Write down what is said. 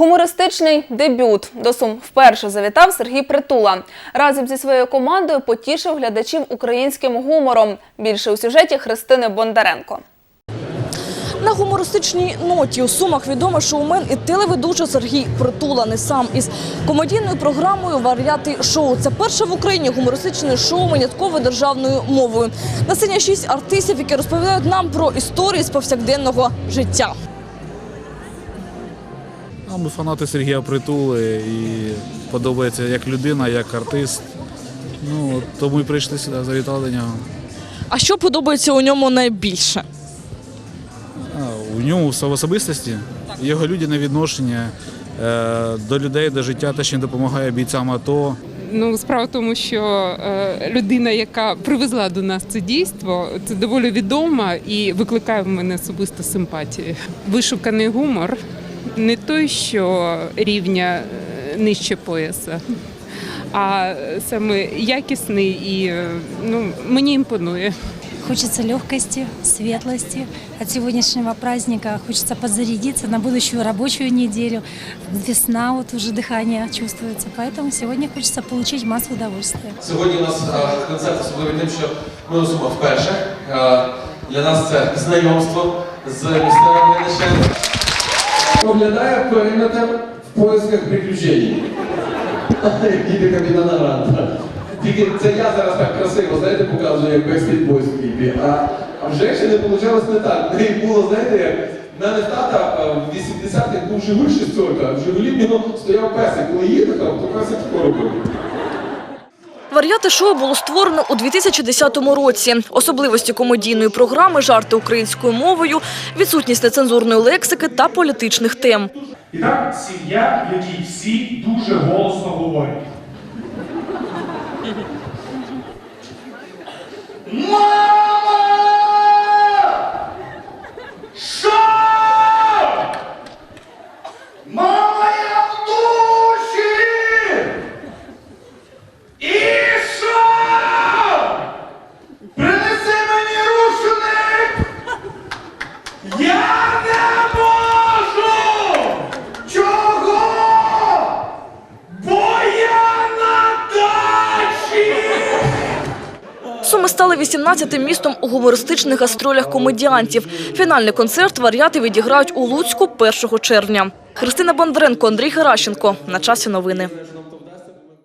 Гумористичний дебют до Сум вперше завітав Сергій Притула. Разом зі своєю командою потішив глядачів українським гумором. Більше у сюжеті Христини Бондаренко. На гумористичній ноті у Сумах відомий шоумен і телеведучий Сергій Притула не сам із комедійною програмою Варіати шоу. Це перше в Україні гумористичне шоу винятково державною мовою. На сцені шість артистів, які розповідають нам про історії з повсякденного життя. А ми фанати Сергія Притули і подобається як людина, як артист. Ну, тому і прийшли сюди, завітали до нього. А що подобається у ньому найбільше? А, у ньому в особистості, його людяне відношення е, до людей, до життя, те, що він допомагає бійцям АТО. Ну, справа в тому, що е, людина, яка привезла до нас це дійство, це доволі відома і викликає в мене особисто симпатію. Вишуканий гумор не той, що рівня е, нижче пояса, а саме якісний і е, ну, мені імпонує. Хочется легкости, светлости. От сегодняшнего праздника хочется подзарядиться на будущую рабочую неделю. Весна, вот уже дыхание чувствуется. Поэтому сегодня хочется получить массу удовольствия. Сьогодні у нас е, концерт особливий тим, що ми у Сумах вперше. Для нас це знайомство з місцевим глядачем. Оглядає периметр в поисках приключень. Який капітана Гранта. Тільки це я зараз так красиво, знаєте, показую, як Backstreet Boys в. А, а в женщини вийшло не так. В неї було, знаєте, в мене тата в 80-х був Жигуль шестерка, в Жигулі в стояв песик. Коли їхав, то песик тако робив. Варіати шоу було створено у 2010 році. Особливості комедійної програми, жарти українською мовою, відсутність нецензурної лексики та політичних тем. І так, сім'я, в якій всі дуже голосно говорять. Стали 18-тим містом у гумористичних гастролях комедіантів. Фінальний концерт варіати відіграють у Луцьку 1 червня. Христина Бондаренко, Андрій Геращенко. На часі новини.